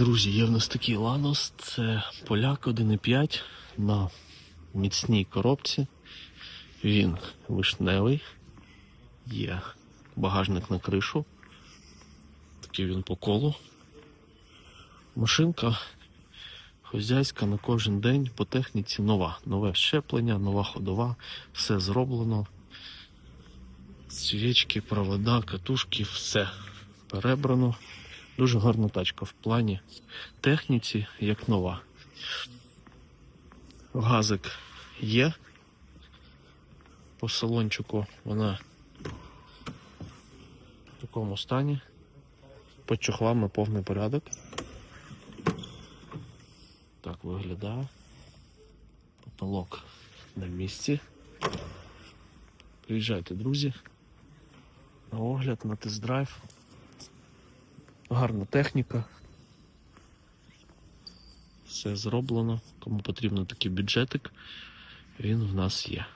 Друзі, є в нас такий Ланос, це поляк 1.5 на міцній коробці. Він вишневий, є багажник на кришу. Такий він по колу. Машинка хозяйська на кожен день по техніці нова. Нове щеплення, нова ходова, все зроблено. Свічки, провода, катушки, все перебрано. Дуже гарна тачка в плані техніці, як нова. Газик є. По салончику вона в такому стані. По чохлами повний порядок. Так виглядає. Потолок на місці. Приїжджайте, друзі. На огляд, на тест-драйв. Гарна техніка. Все зроблено. Кому потрібен такий бюджетик, він в нас є.